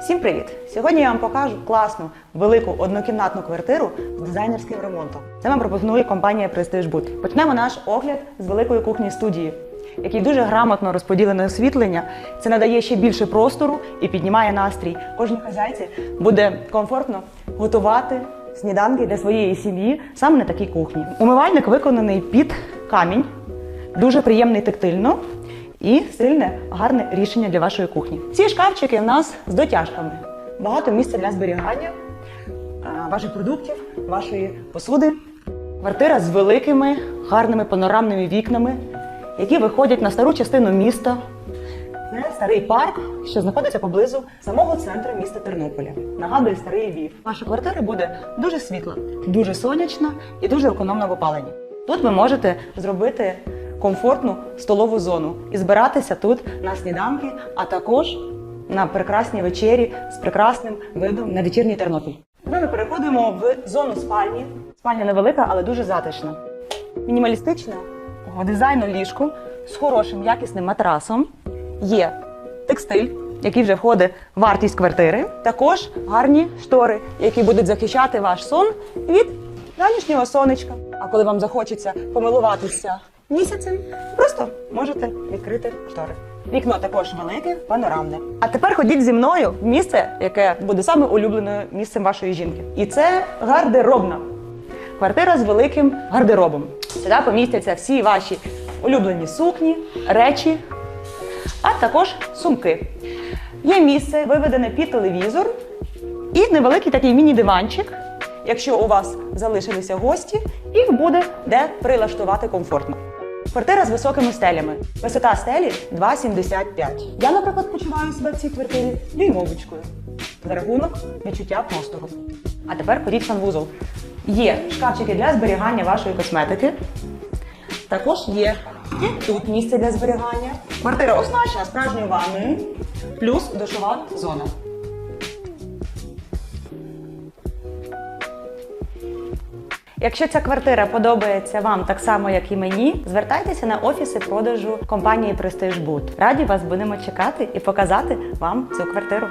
Всім привіт! Сьогодні я вам покажу класну велику однокімнатну квартиру з дизайнерським ремонтом. Це вам пропонує компанія Prestige Boot. Почнемо наш огляд з великої кухні студії, який дуже грамотно розподілене освітлення. Це надає ще більше простору і піднімає настрій. Кожній хазяйці буде комфортно готувати сніданки для своєї сім'ї саме на такій кухні. Умивальник виконаний під камінь, дуже приємний тактильно і сильне, гарне рішення для вашої кухні. Ці шкафчики в нас з дотяжками. Багато місця для зберігання ваших продуктів, вашої посуди. Квартира з великими, гарними панорамними вікнами, які виходять на стару частину міста. Це старий парк, що знаходиться поблизу самого центру міста Тернополя. Нагадує старий Львів. Ваша квартира буде дуже світла, дуже сонячна і дуже економна в опаленні. Тут ви можете зробити комфортну столову зону і збиратися тут на сніданки, а також на прекрасні вечері з прекрасним видом на вечірній Тернопіль. Ми переходимо в зону спальні. Спальня невелика, але дуже затишна. Мінімалістична дизайну ліжку з хорошим якісним матрасом. Є текстиль, який вже входить в вартість квартири. Також гарні штори, які будуть захищати ваш сон від ранішнього сонечка. А коли вам захочеться помилуватися місяцем, просто можете відкрити штори. Вікно також велике, панорамне. А тепер ходіть зі мною в місце, яке буде саме улюбленим місцем вашої жінки. І це гардеробна. Квартира з великим гардеробом. Сюди помістяться всі ваші улюблені сукні, речі, а також сумки. Є місце, виведене під телевізор, і невеликий такий міні-диванчик. Якщо у вас залишилися гості, їх буде де прилаштувати комфортно. Квартира з високими стелями. Висота стелі 2,75. Я, наприклад, почуваю себе в цій квартирі дюймовочкою за рахунок відчуття простору. А тепер ходіть санвузол. Є шкафчики для зберігання вашої косметики. Також є і тут місце для зберігання. Квартира оснащена справжньою ванною, плюс душова зона. Якщо ця квартира подобається вам так само, як і мені, звертайтеся на офіси продажу компанії Boot. Раді вас будемо чекати і показати вам цю квартиру.